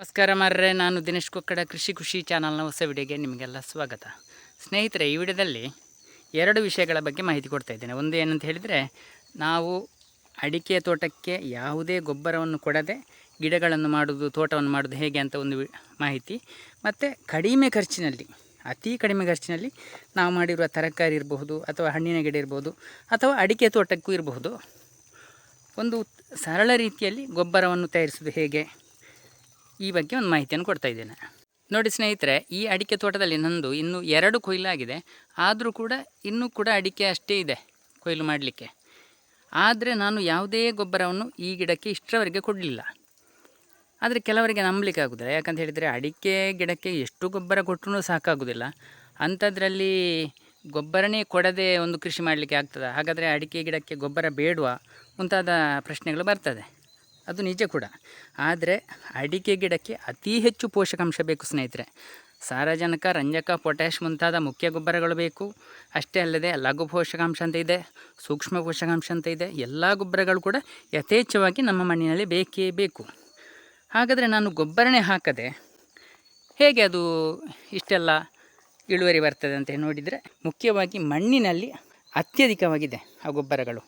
ನಮಸ್ಕಾರ ಮಾರ್ರೆ, ನಾನು ದಿನೇಶ್ ಕೊಕ್ಕಡ, ಕೃಷಿ ಖುಷಿ ಚಾನಲ್ನ ಹೊಸ ವಿಡಿಯೋಗೆ ನಿಮಗೆಲ್ಲ ಸ್ವಾಗತ. ಸ್ನೇಹಿತರೆ, ಈ ವಿಡಿಯೋದಲ್ಲಿ ಎರಡು ವಿಷಯಗಳ ಬಗ್ಗೆ ಮಾಹಿತಿ ಕೊಡ್ತಾ ಇದ್ದೇನೆ. ಒಂದು ಏನಂತ ಹೇಳಿದರೆ, ನಾವು ಅಡಿಕೆ ತೋಟಕ್ಕೆ ಯಾವುದೇ ಗೊಬ್ಬರವನ್ನು ಕೊಡದೆ ಗಿಡಗಳನ್ನು ಮಾಡೋದು ತೋಟವನ್ನು ಮಾಡೋದು ಹೇಗೆ ಅಂತ ಒಂದು ಮಾಹಿತಿ. ಮತ್ತು ಕಡಿಮೆ ಖರ್ಚಿನಲ್ಲಿ, ಅತಿ ಕಡಿಮೆ ಖರ್ಚಿನಲ್ಲಿ ನಾವು ಮಾಡಿರುವ ತರಕಾರಿ ಇರಬಹುದು, ಅಥವಾ ಹಣ್ಣಿನ ಗಿಡ ಇರ್ಬೋದು ಅಥವಾ ಅಡಿಕೆ ತೋಟಕ್ಕೂ ಇರಬಹುದು. ಒಂದು ಸರಳ ರೀತಿಯಲ್ಲಿ ಗೊಬ್ಬರವನ್ನು ತಯಾರಿಸೋದು ಹೇಗೆ? ಈ ಬಗ್ಗೆ ಒಂದು ಮಾಹಿತಿಯನ್ನು ಕೊಡ್ತಾ ಇದ್ದೇನೆ. ನೋಡಿ ಸ್ನೇಹಿತರೆ, ಈ ಅಡಿಕೆ ತೋಟದಲ್ಲಿ ನಂದು ಇನ್ನೂ ಎರಡು ಕೊಯ್ಲಾಗಿದೆ. ಆದರೂ ಕೂಡ ಇನ್ನೂ ಕೂಡ ಅಡಿಕೆ ಅಷ್ಟೇ ಇದೆ ಕೊಯ್ಲು ಮಾಡಲಿಕ್ಕೆ. ಆದರೆ ನಾನು ಯಾವುದೇ ಗೊಬ್ಬರವನ್ನು ಈ ಗಿಡಕ್ಕೆ ಇಷ್ಟರವರೆಗೆ ಕೊಡಲಿಲ್ಲ. ಆದರೆ ಕೆಲವರಿಗೆ ನಂಬಲಿಕ್ಕೆ ಆಗೋದಿಲ್ಲ. ಯಾಕಂತ ಹೇಳಿದರೆ ಅಡಿಕೆ ಗಿಡಕ್ಕೆ ಎಷ್ಟು ಗೊಬ್ಬರ ಕೊಟ್ಟರೂ ಸಾಕಾಗೋದಿಲ್ಲ. ಅಂಥದ್ರಲ್ಲಿ ಗೊಬ್ಬರನೇ ಕೊಡದೆ ಒಂದು ಕೃಷಿ ಮಾಡಲಿಕ್ಕೆ ಆಗ್ತದೆ? ಹಾಗಾದರೆ ಅಡಿಕೆ ಗಿಡಕ್ಕೆ ಗೊಬ್ಬರ ಬೇಡುವ? ಮುಂತಾದ ಪ್ರಶ್ನೆಗಳು ಬರ್ತದೆ. ಅದು ನಿಜ ಕೂಡ. ಆದರೆ ಅಡಿಕೆ ಗಿಡಕ್ಕೆ ಅತಿ ಹೆಚ್ಚು ಪೋಷಕಾಂಶ ಬೇಕು ಸ್ನೇಹಿತರೆ. ಸಾರಜನಕ, ರಂಜಕ ಪೊಟ್ಯಾಶ್ ಮುಂತಾದ ಮುಖ್ಯ ಗೊಬ್ಬರಗಳು ಬೇಕು. ಅಷ್ಟೇ ಅಲ್ಲದೆ ಲಘು ಪೋಷಕಾಂಶ ಅಂತ ಇದೆ, ಸೂಕ್ಷ್ಮ ಪೋಷಕಾಂಶ ಅಂತ ಇದೆ, ಎಲ್ಲ ಗೊಬ್ಬರಗಳು ಕೂಡ ಯಥೇಚ್ಛವಾಗಿ ನಮ್ಮ ಮಣ್ಣಿನಲ್ಲಿ ಬೇಕೇ ಬೇಕು. ಹಾಗಾದರೆ ನಾನು ಗೊಬ್ಬರನೇ ಹಾಕದೆ ಹೇಗೆ ಅದು ಇಷ್ಟೆಲ್ಲ ಇಳುವರಿ ಬರ್ತದೆ ಅಂತ ನೋಡಿದರೆ ಮುಖ್ಯವಾಗಿ ಮಣ್ಣಿನಲ್ಲಿ ಅತ್ಯಧಿಕವಾಗಿದೆ ಆ ಗೊಬ್ಬರಗಳು.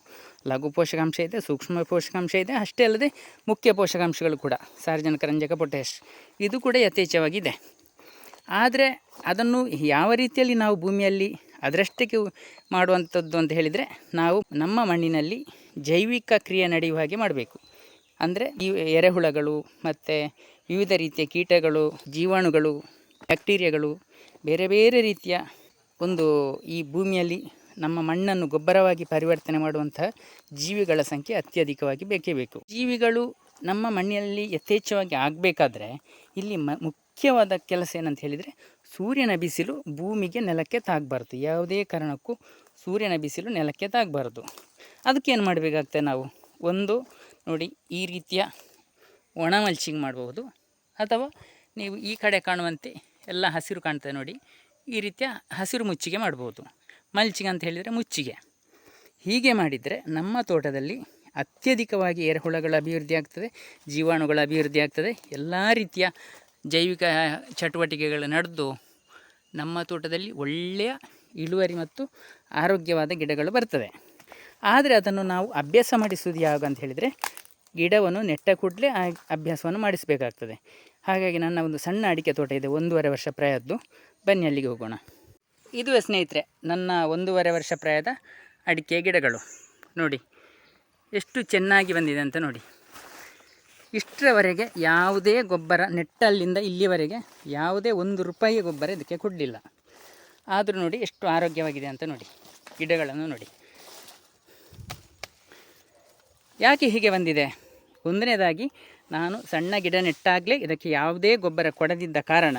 ಲಘು ಪೋಷಕಾಂಶ ಇದೆ, ಸೂಕ್ಷ್ಮ ಪೋಷಕಾಂಶ ಇದೆ, ಅಷ್ಟೇ ಅಲ್ಲದೆ ಮುಖ್ಯ ಪೋಷಕಾಂಶಗಳು ಕೂಡ ಸಾರ್ವಜನಿಕ ರಂಜಕ ಪೊಟ್ಯಾಶ್ ಇದು ಕೂಡ ಯಥೇಚ್ಛವಾಗಿದೆ. ಆದರೆ ಅದನ್ನು ಯಾವ ರೀತಿಯಲ್ಲಿ ನಾವು ಭೂಮಿಯಲ್ಲಿ ಅದರಷ್ಟಕ್ಕೆ ಮಾಡುವಂಥದ್ದು ಅಂತ ಹೇಳಿದರೆ, ನಾವು ನಮ್ಮ ಮಣ್ಣಿನಲ್ಲಿ ಜೈವಿಕ ಕ್ರಿಯೆ ನಡೆಯುವ ಹಾಗೆ ಮಾಡಬೇಕು. ಅಂದರೆ ಈ ಎರೆಹುಳಗಳು ಮತ್ತು ವಿವಿಧ ರೀತಿಯ ಕೀಟಗಳು, ಜೀವಾಣುಗಳು, ಬ್ಯಾಕ್ಟೀರಿಯಾಗಳು, ಬೇರೆ ಬೇರೆ ರೀತಿಯ ಒಂದು ಈ ಭೂಮಿಯಲ್ಲಿ ನಮ್ಮ ಮಣ್ಣನ್ನು ಗೊಬ್ಬರವಾಗಿ ಪರಿವರ್ತನೆ ಮಾಡುವಂತಹ ಜೀವಿಗಳ ಸಂಖ್ಯೆ ಅತ್ಯಧಿಕವಾಗಿ ಬೇಕೇ ಬೇಕು. ಜೀವಿಗಳು ನಮ್ಮ ಮಣ್ಣಿನಲ್ಲಿ ಯಥೇಚ್ಛವಾಗಿ ಆಗಬೇಕಾದ್ರೆ ಇಲ್ಲಿ ಮ, ಮುಖ್ಯವಾದ ಕೆಲಸ ಏನಂತ ಹೇಳಿದರೆ ಸೂರ್ಯನ ಬಿಸಿಲು ಭೂಮಿಗೆ ನೆಲಕ್ಕೆ ತಾಗಬಾರ್ದು. ಯಾವುದೇ ಕಾರಣಕ್ಕೂ ಸೂರ್ಯನ ಬಿಸಿಲು ನೆಲಕ್ಕೆ ತಾಗಬಾರ್ದು. ಏನು ಮಾಡಬೇಕಾಗ್ತದೆ ನಾವು? ಒಂದು, ನೋಡಿ, ಈ ರೀತಿಯ ಒಣ ಮಲ್ಚಿಂಗ್ ಮಾಡಬಹುದು. ಅಥವಾ ನೀವು ಈ ಕಡೆ ಕಾಣುವಂತೆ ಎಲ್ಲ ಹಸಿರು ಕಾಣ್ತದೆ ನೋಡಿ, ಈ ರೀತಿಯ ಹಸಿರು ಮುಚ್ಚಿಗೆ ಮಾಡ್ಬೋದು ಮಲ್ಚಿಂಗ್ ಅಂತ ಹೇಳಿದರೆ ಮುಚ್ಚಿಗೆ. ಹೀಗೆ ಮಾಡಿದರೆ ನಮ್ಮ ತೋಟದಲ್ಲಿ ಅತ್ಯಧಿಕವಾಗಿ ಎರೆಹುಳಗಳ ಅಭಿವೃದ್ಧಿ ಆಗ್ತದೆ, ಜೀವಾಣುಗಳ ಅಭಿವೃದ್ಧಿ ಆಗ್ತದೆ. ಎಲ್ಲ ರೀತಿಯ ಜೈವಿಕ ಚಟುವಟಿಕೆಗಳು ನಡೆದು ನಮ್ಮ ತೋಟದಲ್ಲಿ ಒಳ್ಳೆಯ ಇಳುವರಿ ಮತ್ತು ಆರೋಗ್ಯವಾದ ಗಿಡಗಳು ಬರ್ತವೆ. ಆದರೆ ಅದನ್ನು ನಾವು ಅಭ್ಯಾಸ ಮಾಡಿಸುವುದು ಯಾವಾಗ ಅಂತ ಹೇಳಿದರೆ ಗಿಡವನ್ನು ನೆಟ್ಟ ಕೂಡಲೇ ಆ ಅಭ್ಯಾಸವನ್ನು ಮಾಡಿಸಬೇಕಾಗ್ತದೆ. ಹಾಗಾಗಿ ನನ್ನ ಒಂದು ಸಣ್ಣ ಅಡಿಕೆ ತೋಟ ಇದೆ, ಒಂದೂವರೆ ವರ್ಷ ಪ್ರಾಯದ್ದು. ಬನ್ನಿ ಅಲ್ಲಿಗೆ ಹೋಗೋಣ. ಇದು ಸ್ನೇಹಿತರೆ, ನನ್ನ ಒಂದೂವರೆ ವರ್ಷ ಪ್ರಾಯದ ಅಡಿಕೆ ಗಿಡಗಳು. ನೋಡಿ, ಎಷ್ಟು ಚೆನ್ನಾಗಿ ಬಂದಿದೆ ಅಂತ ನೋಡಿ. ಇಷ್ಟರವರೆಗೆ ಯಾವುದೇ ಗೊಬ್ಬರ ನೆಟ್ಟಲ್ಲಿಂದ ಇಲ್ಲಿವರೆಗೆ ಯಾವುದೇ ಒಂದು ರೂಪಾಯಿ ಗೊಬ್ಬರ ಇದಕ್ಕೆ ಕೊಡಲಿಲ್ಲ. ಆದರೂ ನೋಡಿ, ಎಷ್ಟು ಆರೋಗ್ಯವಾಗಿದೆ ಅಂತ ನೋಡಿ, ಗಿಡಗಳನ್ನು ನೋಡಿ. ಯಾಕೆ ಹೀಗೆ ಬಂದಿದೆ? ಒಂದನೇದಾಗಿ, ನಾನು ಸಣ್ಣ ಗಿಡ ನೆಟ್ಟಾಗಲೇ ಇದಕ್ಕೆ ಯಾವುದೇ ಗೊಬ್ಬರ ಕೊಡದಿದ್ದ ಕಾರಣ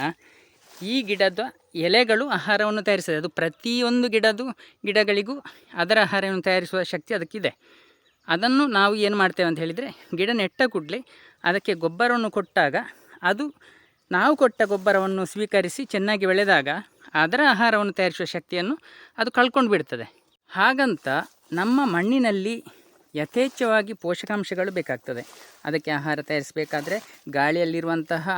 ಈ ಗಿಡದ ಎಲೆಗಳು ಆಹಾರವನ್ನು ತಯಾರಿಸ್ತದೆ. ಅದು ಪ್ರತಿಯೊಂದು ಗಿಡದ ಗಿಡಗಳಿಗೂ ಅದರ ಆಹಾರವನ್ನು ತಯಾರಿಸುವ ಶಕ್ತಿ ಅದಕ್ಕಿದೆ. ಅದನ್ನು ನಾವು ಏನು ಮಾಡ್ತೇವೆ ಅಂತ ಹೇಳಿದರೆ, ಗಿಡ ನೆಟ್ಟ ಕೂಡಲೇ ಅದಕ್ಕೆ ಗೊಬ್ಬರವನ್ನು ಕೊಟ್ಟಾಗ ಅದು ನಾವು ಕೊಟ್ಟ ಗೊಬ್ಬರವನ್ನು ಸ್ವೀಕರಿಸಿ ಚೆನ್ನಾಗಿ ಬೆಳೆದಾಗ ಅದರ ಆಹಾರವನ್ನು ತಯಾರಿಸುವ ಶಕ್ತಿಯನ್ನು ಅದು ಕಳ್ಕೊಂಡು ಬಿಡ್ತದೆ. ಹಾಗಂತ ನಮ್ಮ ಮಣ್ಣಿನಲ್ಲಿ ಯಥೇಚ್ಛವಾಗಿ ಪೋಷಕಾಂಶಗಳು ಬೇಕಾಗ್ತದೆ. ಅದಕ್ಕೆ ಆಹಾರ ತಯಾರಿಸಬೇಕಾದ್ರೆ ಗಾಳಿಯಲ್ಲಿರುವಂತಹ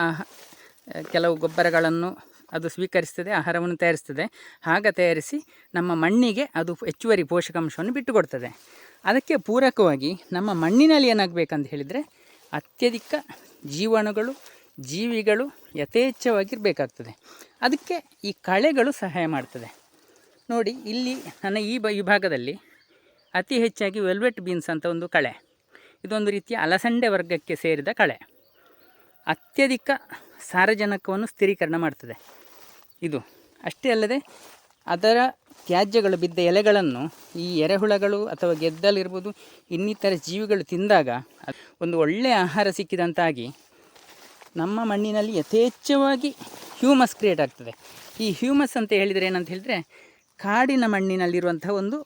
ಕೆಲವು ಗೊಬ್ಬರಗಳನ್ನು ಅದು ಸ್ವೀಕರಿಸ್ತದೆ, ಆಹಾರವನ್ನು ತಯಾರಿಸ್ತದೆ. ಆಗ ತಯಾರಿಸಿ ನಮ್ಮ ಮಣ್ಣಿಗೆ ಅದು ಹೆಚ್ಚುವರಿ ಪೋಷಕಾಂಶವನ್ನು ಬಿಟ್ಟುಕೊಡ್ತದೆ. ಅದಕ್ಕೆ ಪೂರಕವಾಗಿ ನಮ್ಮ ಮಣ್ಣಿನಲ್ಲಿ ಏನಾಗಬೇಕಂತ ಹೇಳಿದರೆ ಅತ್ಯಧಿಕ ಜೀವಾಣುಗಳು, ಜೀವಿಗಳು ಯಥೇಚ್ಛವಾಗಿರಬೇಕಾಗ್ತದೆ. ಅದಕ್ಕೆ ಈ ಕಳೆಗಳು ಸಹಾಯ ಮಾಡ್ತದೆ. ನೋಡಿ, ಇಲ್ಲಿ ನನ್ನ ಈ ಬ ವಿಭಾಗದಲ್ಲಿ ಅತಿ ಹೆಚ್ಚಾಗಿ ವೆಲ್ವೆಟ್ ಬೀನ್ಸ್ ಅಂತ ಒಂದು ಕಳೆ. ಇದೊಂದು ರೀತಿಯ ಅಲಸಂಡೆ ವರ್ಗಕ್ಕೆ ಸೇರಿದ ಕಳೆ. ಅತ್ಯಧಿಕ ಸಾರಜನಕವನ್ನು ಸ್ಥಿರೀಕರಣ ಮಾಡ್ತದೆ. ಇದು ಅಷ್ಟೇ ಅಲ್ಲದೆ ಅದರ ತ್ಯಾಜ್ಯಗಳು ಬಿದ್ದ ಎಲೆಗಳನ್ನು ಈ ಎರೆಹುಳಗಳು ಅಥವಾ ಗೆದ್ದಲಿರ್ಬೋದು ಇನ್ನಿತರ ಜೀವಿಗಳು ತಿಂದಾಗ ಒಂದು ಒಳ್ಳೆಯ ಆಹಾರ ಸಿಕ್ಕಿದಂತಾಗಿ ನಮ್ಮ ಮಣ್ಣಿನಲ್ಲಿ ಯಥೇಚ್ಛವಾಗಿ ಹ್ಯೂಮಸ್ ಕ್ರಿಯೇಟ್ ಆಗ್ತದೆ. ಈ ಹ್ಯೂಮಸ್ ಅಂತ ಹೇಳಿದರೆ ಏನಂತ ಹೇಳಿದರೆ ಕಾಡಿನ ಮಣ್ಣಿನಲ್ಲಿರುವಂಥ ಒಂದು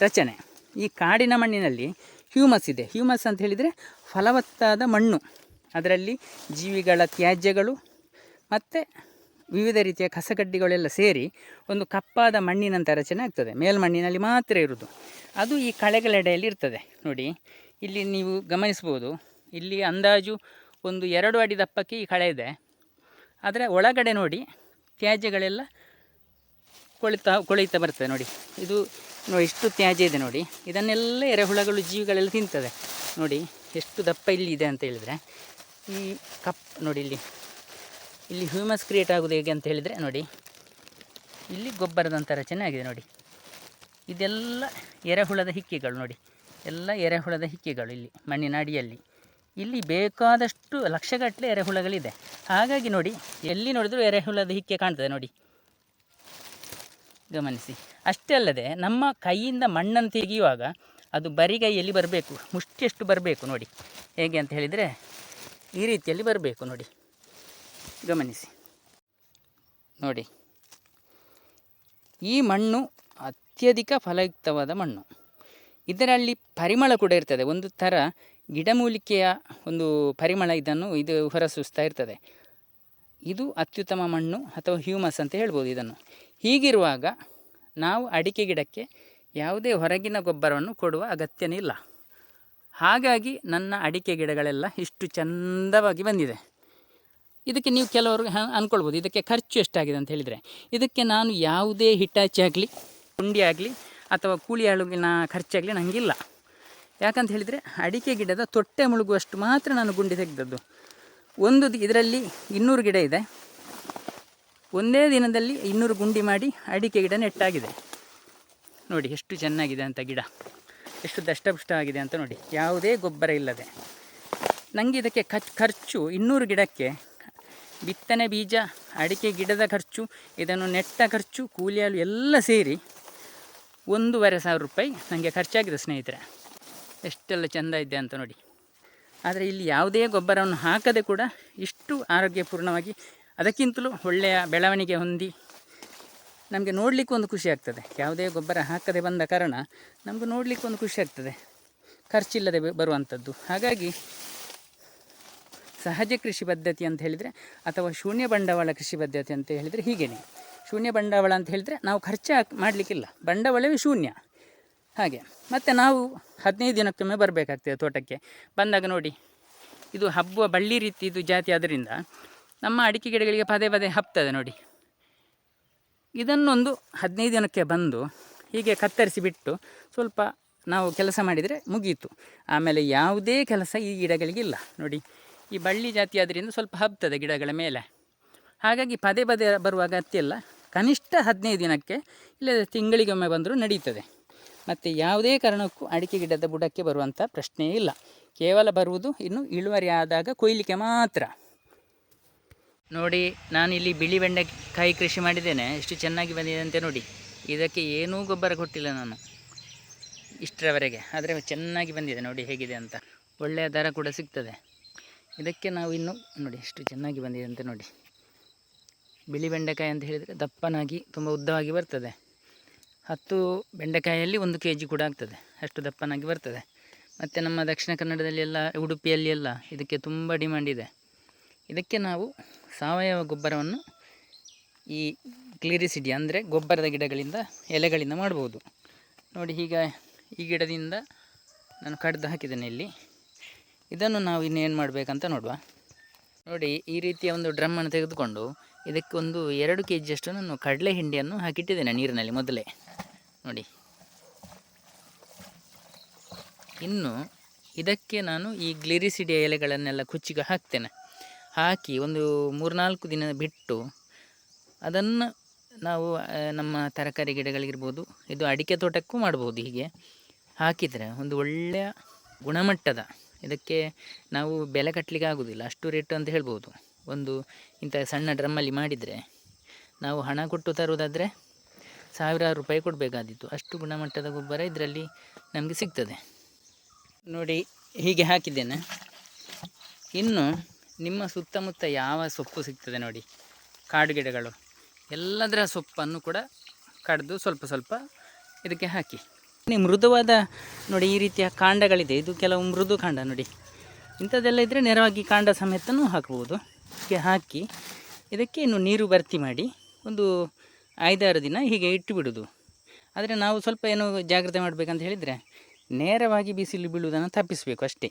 ರಚನೆ. ಈ ಕಾಡಿನ ಮಣ್ಣಿನಲ್ಲಿ ಹ್ಯೂಮಸ್ ಇದೆ. ಹ್ಯೂಮಸ್ ಅಂತ ಹೇಳಿದರೆ ಫಲವತ್ತಾದ ಮಣ್ಣು. ಅದರಲ್ಲಿ ಜೀವಿಗಳ ತ್ಯಾಜ್ಯಗಳು ಮತ್ತು ವಿವಿಧ ರೀತಿಯ ಕಸಗಡ್ಡಿಗಳೆಲ್ಲ ಸೇರಿ ಒಂದು ಕಪ್ಪಾದ ಮಣ್ಣಿನಂಥ ರಚನೆ ಆಗ್ತದೆ. ಮೇಲ್ಮಣ್ಣಿನಲ್ಲಿ ಮಾತ್ರ ಇರುವುದು ಅದು ಈ ಕಳೆಗಳೆಡೆಯಲ್ಲಿ ಇರ್ತದೆ. ನೋಡಿ, ಇಲ್ಲಿ ನೀವು ಗಮನಿಸ್ಬೋದು ಇಲ್ಲಿ ಅಂದಾಜು ಒಂದು ಎರಡು ಅಡಿ ದಪ್ಪಕ್ಕೆ ಈ ಕಳೆ ಇದೆ. ಆದರೆ ಒಳಗಡೆ ನೋಡಿ, ತ್ಯಾಜ್ಯಗಳೆಲ್ಲ ಕೊಳಿತಾ ಕೊಳಿತಾ ಬರ್ತದೆ ನೋಡಿ. ಇದು ನೋಡಿ ಎಷ್ಟು ತ್ಯಾಜ್ಯ ಇದೆ ನೋಡಿ. ಇದನ್ನೆಲ್ಲ ಎರೆಹುಳಗಳು, ಜೀವಿಗಳೆಲ್ಲ ತಿಂತದೆ. ನೋಡಿ, ಎಷ್ಟು ದಪ್ಪ ಇಲ್ಲಿ ಇದೆ ಅಂತ ಹೇಳಿದರೆ, ಈ ಕಪ್ ನೋಡಿ ಇಲ್ಲಿ. ಇಲ್ಲಿ ಹ್ಯೂಮಸ್ ಕ್ರಿಯೇಟ್ ಆಗೋದು ಹೇಗೆ ಅಂತ ಹೇಳಿದರೆ ನೋಡಿ, ಇಲ್ಲಿ ಗೊಬ್ಬರದಂಥ ರಚನೆ ಆಗಿದೆ ನೋಡಿ. ಇದೆಲ್ಲ ಎರೆಹುಳದ ಹಿಕ್ಕಿಗಳು ನೋಡಿ. ಎಲ್ಲ ಎರೆಹುಳದ ಹಿಕ್ಕಿಗಳು ಇಲ್ಲಿ, ಮಣ್ಣಿನ ಅಡಿಯಲ್ಲಿ. ಇಲ್ಲಿ ಬೇಕಾದಷ್ಟು ಲಕ್ಷಗಟ್ಟಲೆ ಎರೆಹುಳಗಳಿದೆ. ಹಾಗಾಗಿ ನೋಡಿ, ಎಲ್ಲಿ ನೋಡಿದರೂ ಎರೆಹುಳದ ಹಿಕ್ಕೆ ಕಾಣ್ತದೆ ನೋಡಿ. ಗಮನಿಸಿ. ಅಷ್ಟೇ ಅಲ್ಲದೆ, ನಮ್ಮ ಕೈಯಿಂದ ಮಣ್ಣನ್ನು ತೆಗೆಯುವಾಗ ಅದು ಬರಿಗೈಯಲ್ಲಿ ಬರಬೇಕು, ಮುಷ್ಟಿಯಷ್ಟು ಬರಬೇಕು ನೋಡಿ. ಹೇಗೆ ಅಂತ ಹೇಳಿದರೆ, ಈ ರೀತಿಯಲ್ಲಿ ಬರಬೇಕು ನೋಡಿ. ಗಮನಿಸಿ. ನೋಡಿ. ಈ ಮಣ್ಣು ಅತ್ಯಧಿಕ ಫಲಯುಕ್ತವಾದ ಮಣ್ಣು. ಇದರಲ್ಲಿ ಪರಿಮಳ ಕೂಡ ಇರ್ತದೆ. ಒಂದು ಥರ ಗಿಡಮೂಲಿಕೆಯ ಒಂದು ಪರಿಮಳ ಇದನ್ನು ಇದು ಹೊರಸೂಸ್ತಾ ಇರ್ತದೆ. ಇದು ಅತ್ಯುತ್ತಮ ಮಣ್ಣು ಅಥವಾ ಹ್ಯೂಮಸ್ ಅಂತ ಹೇಳ್ಬೋದು ಇದನ್ನು. ಹೀಗಿರುವಾಗ ನಾವು ಅಡಿಕೆ ಗಿಡಕ್ಕೆ ಯಾವುದೇ ಹೊರಗಿನ ಗೊಬ್ಬರವನ್ನು ಕೊಡುವ ಅಗತ್ಯನೇ ಇಲ್ಲ. ಹಾಗಾಗಿ ನನ್ನ ಅಡಿಕೆ ಗಿಡಗಳೆಲ್ಲ ಇಷ್ಟು ಚಂದವಾಗಿ ಬಂದಿದೆ. ಇದಕ್ಕೆ ನೀವು ಕೆಲವರು ಅಂದ್ಕೊಳ್ಬೋದು ಇದಕ್ಕೆ ಖರ್ಚು ಎಷ್ಟಾಗಿದೆ ಅಂತ ಹೇಳಿದರೆ, ಇದಕ್ಕೆ ನಾನು ಯಾವುದೇ ಹಿಟಾಚಿ ಆಗಲಿ ಕುಂಡಿ ಆಗಲಿ, ಅಥವಾ ಕೂಲಿ ಆಳುಗಿನ ಖರ್ಚಾಗಲಿ ನನಗಿಲ್ಲ ಯಾಕಂತ ಹೇಳಿದರೆ ಅಡಿಕೆ ಗಿಡದ ತೊಟ್ಟೆ ಮುಳುಗುವಷ್ಟು ಮಾತ್ರ ನಾನು ಗುಂಡಿ ತೆಗೆದದ್ದು. ಒಂದು ಇದರಲ್ಲಿ ಇನ್ನೂರು ಗಿಡ ಇದೆ. ಒಂದೇ ದಿನದಲ್ಲಿ ಇನ್ನೂರು ಗುಂಡಿ ಮಾಡಿ ಅಡಿಕೆ ಗಿಡ ನೆಟ್ಟಾಗಿದೆ. ನೋಡಿ ಎಷ್ಟು ಚೆನ್ನಾಗಿದೆ ಅಂತ ಗಿಡ. ಎಷ್ಟು ದಷ್ಟಪುಷ್ಟ ಆಗಿದೆ ಅಂತ ನೋಡಿ. ಯಾವುದೇ ಗೊಬ್ಬರ ಇಲ್ಲದೆ. ನನಗೆ ಇದಕ್ಕೆ ಖರ್ಚು ಇನ್ನೂರು ಗಿಡಕ್ಕೆ ಬಿತ್ತನೆ ಬೀಜ, ಅಡಿಕೆ ಗಿಡದ ಖರ್ಚು, ಇದನ್ನು ನೆಟ್ಟ ಖರ್ಚು ಕೂಲಿಯಾಲು ಎಲ್ಲ ಸೇರಿ ಒಂದೂವರೆ ಸಾವಿರ ರೂಪಾಯಿ ನನಗೆ ಖರ್ಚಾಗಿದೆ ಸ್ನೇಹಿತರೆ. ಎಷ್ಟೆಲ್ಲ ಚೆಂದ ಇದೆ ಅಂತ ನೋಡಿ. ಆದರೆ ಇಲ್ಲಿ ಯಾವುದೇ ಗೊಬ್ಬರವನ್ನು ಹಾಕದೆ ಕೂಡ ಇಷ್ಟು ಆರೋಗ್ಯಪೂರ್ಣವಾಗಿ ಅದಕ್ಕಿಂತಲೂ ಒಳ್ಳೆಯ ಬೆಳವಣಿಗೆ ಹೊಂದಿ ನಮಗೆ ನೋಡಲಿಕ್ಕೆ ಒಂದು ಖುಷಿ ಆಗ್ತದೆ. ಯಾವುದೇ ಗೊಬ್ಬರ ಹಾಕದೆ ಬಂದ ಕಾರಣ ನಮಗೂ ನೋಡಲಿಕ್ಕೆ ಒಂದು ಖುಷಿ ಆಗ್ತದೆ. ಖರ್ಚಿಲ್ಲದೆ ಬರುವಂಥದ್ದು ಹಾಗಾಗಿ ಸಹಜ ಕೃಷಿ ಪದ್ಧತಿ ಅಂತ ಹೇಳಿದರೆ ಅಥವಾ ಶೂನ್ಯ ಬಂಡವಾಳ ಕೃಷಿ ಪದ್ಧತಿ ಅಂತ ಹೇಳಿದರೆ ಹೀಗೇನೆ. ಶೂನ್ಯ ಬಂಡವಾಳ ಅಂತ ಹೇಳಿದರೆ ನಾವು ಖರ್ಚು ಮಾಡಲಿಕ್ಕಿಲ್ಲ. ಬಂಡವಾಳವೇ ಶೂನ್ಯ. ಹಾಗೆ. ಮತ್ತು ನಾವು ಹದಿನೈದು ದಿನಕ್ಕೊಮ್ಮೆ ಬರಬೇಕಾಗ್ತದೆ ತೋಟಕ್ಕೆ. ಬಂದಾಗ ನೋಡಿ, ಇದು ಹಬ್ಬುವ ಬಳ್ಳಿ ರೀತಿ ಇದು ಜಾತಿ ಆದ್ದರಿಂದ ನಮ್ಮ ಅಡಿಕೆ ಗಿಡಗಳಿಗೆ ಪದೇ ಪದೇ ಹಬ್ತದೆ ನೋಡಿ. ಇದನ್ನೊಂದು ಹದಿನೈದು ದಿನಕ್ಕೆ ಬಂದು ಹೀಗೆ ಕತ್ತರಿಸಿ ಬಿಟ್ಟು ಸ್ವಲ್ಪ ನಾವು ಕೆಲಸ ಮಾಡಿದರೆ ಮುಗಿಯಿತು ಆಮೇಲೆ ಯಾವುದೇ ಕೆಲಸ ಈ ಗಿಡಗಳಿಗಿಲ್ಲ. ನೋಡಿ ಈ ಬಳ್ಳಿ ಜಾತಿ ಆದ್ದರಿಂದ ಸ್ವಲ್ಪ ಹಬ್ತದೆ ಗಿಡಗಳ ಮೇಲೆ. ಹಾಗಾಗಿ ಪದೇ ಪದೇ ಬರುವ ಅಗತ್ಯ ಕನಿಷ್ಠ ಹದಿನೈದು ದಿನಕ್ಕೆ ಇಲ್ಲದೆ ತಿಂಗಳಿಗೊಮ್ಮೆ ಬಂದರೂ ನಡೀತದೆ. ಮತ್ತು ಯಾವುದೇ ಕಾರಣಕ್ಕೂ ಅಡಿಕೆ ಗಿಡದ ಬುಡಕ್ಕೆ ಬರುವಂಥ ಪ್ರಶ್ನೆಯೇ ಇಲ್ಲ. ಕೇವಲ ಬರುವುದು ಇನ್ನು ಇಳುವರಿ ಆದಾಗ ಕೊಯ್ಲಿಕ್ಕೆ ಮಾತ್ರ. ನೋಡಿ ನಾನು ಇಲ್ಲಿ ಬಿಳಿ ಬೆಂಡೆಕಾಯಿ ಕೃಷಿ ಮಾಡಿದ್ದೇನೆ. ಎಷ್ಟು ಚೆನ್ನಾಗಿ ಬಂದಿದೆ ಅಂತ ನೋಡಿ. ಇದಕ್ಕೆ ಏನೂ ಗೊಬ್ಬರ ಕೊಟ್ಟಿಲ್ಲ ನಾನು. ಇಷ್ಟರವರೆಗೆ. ಆದರೆ ಚೆನ್ನಾಗಿ ಬಂದಿದೆ ನೋಡಿ ಹೇಗಿದೆ ಅಂತ. ಒಳ್ಳೆಯ ದರ ಕೂಡ ಸಿಗ್ತದೆ. ಇದಕ್ಕೆ ನಾವು ಇನ್ನು ನೋಡಿ ಎಷ್ಟು ಚೆನ್ನಾಗಿ ಬಂದಿದೆ ಅಂತ ನೋಡಿ. ಬಿಳಿ ಬೆಂಡೆಕಾಯಿ ಅಂತ ಹೇಳಿದರೆ ದಪ್ಪನಾಗಿ ತುಂಬ ಉದ್ದವಾಗಿ ಬರ್ತದೆ. ಹತ್ತು ಬೆಂಡೆಕಾಯಲ್ಲಿ ಒಂದು ಕೆ ಜಿ ಕೂಡ ಆಗ್ತದೆ. ಅಷ್ಟು ದಪ್ಪನಾಗಿ ಬರ್ತದೆ. ಮತ್ತು ನಮ್ಮ ದಕ್ಷಿಣ ಕನ್ನಡದಲ್ಲಿ ಎಲ್ಲ ಉಡುಪಿಯಲ್ಲಿ ಎಲ್ಲ ಇದಕ್ಕೆ ತುಂಬ ಡಿಮ್ಯಾಂಡ್ ಇದೆ. ಇದಕ್ಕೆ ನಾವು ಸಾವಯವ ಗೊಬ್ಬರವನ್ನು ಈ ಕ್ಲಿರಿಸಿಡಿ ಅಂದರೆ ಗೊಬ್ಬರದ ಗಿಡಗಳಿಂದ, ಎಲೆಗಳಿಂದ ಮಾಡ್ಬೋದು. ನೋಡಿ ಈಗ ಈ ಗಿಡದಿಂದ ನಾನು ಕಡ್ದು ಹಾಕಿದ್ದೇನೆ ಇಲ್ಲಿ. ಇದನ್ನು ನಾವು ಇನ್ನೇನು ಮಾಡಬೇಕಂತ ನೋಡುವ. ನೋಡಿ, ಈ ರೀತಿಯ ಒಂದು ಡ್ರಮ್ಮನ್ನು ತೆಗೆದುಕೊಂಡು ಇದಕ್ಕೆ ಒಂದು ಎರಡು ಕೆ ಜಿಯಷ್ಟು ನಾನು ಕಡಲೆ ಹಿಂಡಿಯನ್ನು ಹಾಕಿಟ್ಟಿದ್ದೇನೆ ನೀರಿನಲ್ಲಿ ಮೊದಲೇ. ನೋಡಿ. ಇನ್ನು ಇದಕ್ಕೆ ನಾನು ಈ ಗ್ಲಿರಿಸಿಡಿಯ ಎಲೆಗಳನ್ನೆಲ್ಲ ಕುಚ್ಚಿಗೆ ಹಾಕ್ತೇನೆ. ಹಾಕಿ ಒಂದು ಮೂರ್ನಾಲ್ಕು ದಿನ ಬಿಟ್ಟು ಅದನ್ನು ನಾವು ನಮ್ಮ ತರಕಾರಿ ಗಿಡಗಳಿಗಿರ್ಬೋದು, ಇದು ಅಡಿಕೆ ತೋಟಕ್ಕೂ ಮಾಡ್ಬೋದು ಹೀಗೆ. ಹಾಕಿದರೆ ಒಂದು ಒಳ್ಳೆಯ ಗುಣಮಟ್ಟದ ಇದಕ್ಕೆ ನಾವು ಬೆಲೆ ಕಟ್ಟಲಿಕ್ಕೆ ಆಗೋದಿಲ್ಲ. ಅಷ್ಟು ರೇಟ್ ಅಂತ ಹೇಳ್ಬೋದು. ಒಂದು ಇಂಥ ಸಣ್ಣ ಡ್ರಮ್ಮಲ್ಲಿ ಮಾಡಿದರೆ ನಾವು ಹಣ ಕೊಟ್ಟು ತರುವುದಾದರೆ ಸಾವಿರಾರು ರೂಪಾಯಿ ಕೊಡಬೇಕಾದಿತ್ತು ಅಷ್ಟು ಗುಣಮಟ್ಟದ ಗೊಬ್ಬರ ಇದರಲ್ಲಿ ನಮಗೆ ಸಿಗ್ತದೆ. ನೋಡಿ, ಹೀಗೆ ಹಾಕಿದ್ದೇನೆ. ಇನ್ನು ನಿಮ್ಮ ಸುತ್ತಮುತ್ತ ಯಾವ ಸೊಪ್ಪು ಸಿಗ್ತದೆ ನೋಡಿ? ಕಾಡು ಗಿಡಗಳು. ಎಲ್ಲದರ ಸೊಪ್ಪನ್ನು ಕೂಡ ಕಡಿದು ಸ್ವಲ್ಪ ಸ್ವಲ್ಪ ಇದಕ್ಕೆ ಹಾಕಿ. ಮೃದುವಾದ ನೋಡಿ ಈ ರೀತಿಯ ಕಾಂಡಗಳಿದೆ. ಇದು ಕೆಲವು ಮೃದು ಕಾಂಡ ನೋಡಿ. ಇಂಥದ್ದೆಲ್ಲ ಇದ್ದರೆ ನೇರವಾಗಿ ಕಾಂಡ ಸಮೇತನೂ ಹಾಕ್ಬೋದು. ಹೀಗೆ ಹಾಕಿ ಇದಕ್ಕೆ ಇನ್ನು ನೀರು ಭರ್ತಿ ಮಾಡಿ ಒಂದು ಐದಾರು ದಿನ ಹೀಗೆ ಇಟ್ಟು ಬಿಡೋದು ಆದರೆ ನಾವು ಸ್ವಲ್ಪ ಏನು ಜಾಗ್ರತೆ ಮಾಡಬೇಕಂತ ಹೇಳಿದರೆ ನೇರವಾಗಿ ಬಿಸಿಲು ಬೀಳುವುದನ್ನು ತಪ್ಪಿಸಬೇಕು ಅಷ್ಟೇ.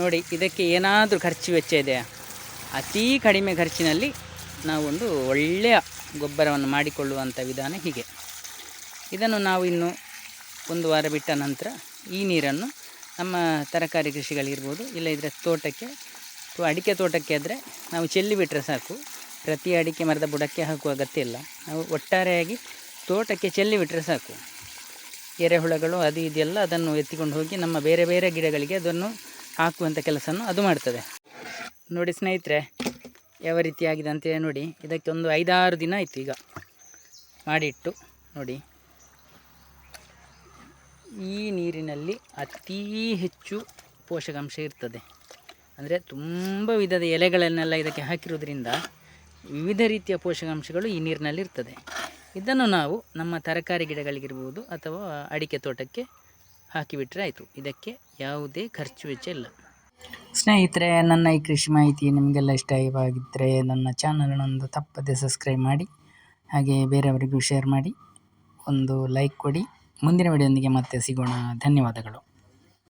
ನೋಡಿ, ಇದಕ್ಕೆ ಏನಾದರೂ ಖರ್ಚು ವೆಚ್ಚ ಇದೆಯಾ ಅತೀ ಕಡಿಮೆ ಖರ್ಚಿನಲ್ಲಿ ನಾವೊಂದು ಒಳ್ಳೆಯ ಗೊಬ್ಬರವನ್ನು ಮಾಡಿಕೊಳ್ಳುವಂಥ ವಿಧಾನ ಹೀಗೆ. ಇದನ್ನು ನಾವು ಇನ್ನು ಒಂದು ವಾರ ಬಿಟ್ಟ ನಂತರ ಈ ನೀರನ್ನು ನಮ್ಮ ತರಕಾರಿ ಕೃಷಿಗಳಿರ್ಬೋದು, ಇಲ್ಲ ಇದರ ತೋಟಕ್ಕೆ, ಅಥವಾ ಅಡಿಕೆ ತೋಟಕ್ಕೆ ಆದರೆ ನಾವು ಚೆಲ್ಲಿ ಬಿಟ್ಟರೆ ಸಾಕು. ಪ್ರತಿ ಅಡಿಕೆ ಮರದ ಬುಡಕ್ಕೆ ಹಾಕುವ ಅಗತ್ಯ ಇಲ್ಲ. ನಾವು ಒಟ್ಟಾರೆಯಾಗಿ ತೋಟಕ್ಕೆ ಚೆಲ್ಲಿ ಬಿಟ್ಟರೆ ಸಾಕು. ಎರೆಹುಳಗಳು, ಅದು ಇದೆಲ್ಲ ಅದನ್ನು ಎತ್ತಿಕೊಂಡು ಹೋಗಿ ನಮ್ಮ ಬೇರೆ ಬೇರೆ ಗಿಡಗಳಿಗೆ ಅದನ್ನು ಹಾಕುವಂಥ ಕೆಲಸವನ್ನು ಅದು ಮಾಡ್ತದೆ. ನೋಡಿ ಸ್ನೇಹಿತರೆ, ಯಾವ ರೀತಿ ಆಗಿದೆ ಅಂತೇಳಿ ನೋಡಿ. ಇದಕ್ಕೆ ಒಂದು ಐದಾರು ದಿನ ಆಯಿತು ಈಗ. ಮಾಡಿಟ್ಟು ನೋಡಿ. ಈ ನೀರಿನಲ್ಲಿ ಅತೀ ಹೆಚ್ಚು ಪೋಷಕಾಂಶ ಇರ್ತದೆ. ಅಂದರೆ ತುಂಬ ವಿಧದ ಎಲೆಗಳನ್ನೆಲ್ಲ ಇದಕ್ಕೆ ಹಾಕಿರೋದ್ರಿಂದ ವಿವಿಧ ರೀತಿಯ ಪೋಷಕಾಂಶಗಳು ಈ ನೀರಿನಲ್ಲಿ ಇರ್ತದೆ. ಇದನ್ನು ನಾವು ನಮ್ಮ ತರಕಾರಿ ಗಿಡಗಳಿಗಿರ್ಬೋದು ಅಥವಾ ಅಡಿಕೆ ತೋಟಕ್ಕೆ ಹಾಕಿಬಿಟ್ರೆ ಆಯಿತು. ಇದಕ್ಕೆ ಯಾವುದೇ ಖರ್ಚು ವೆಚ್ಚ ಇಲ್ಲ. ಸ್ನೇಹಿತರೆ, ನನ್ನ ಈ ಕೃಷಿ ಮಾಹಿತಿ ನಿಮಗೆಲ್ಲ ಇಷ್ಟ ಇಷ್ಟವಾಗಿದ್ದರೆ ನನ್ನ ಚಾನಲನ್ನೊಂದು ತಪ್ಪದೆ ಸಬ್ಸ್ಕ್ರೈಬ್ ಮಾಡಿ, ಹಾಗೆ ಬೇರೆಯವರಿಗೂ ಶೇರ್ ಮಾಡಿ, ಒಂದು ಲೈಕ್ ಕೊಡಿ. ಮುಂದಿನ ವಿಡಿಯೋದೊಂದಿಗೆ ಮತ್ತೆ ಸಿಗೋಣ. ಧನ್ಯವಾದಗಳು.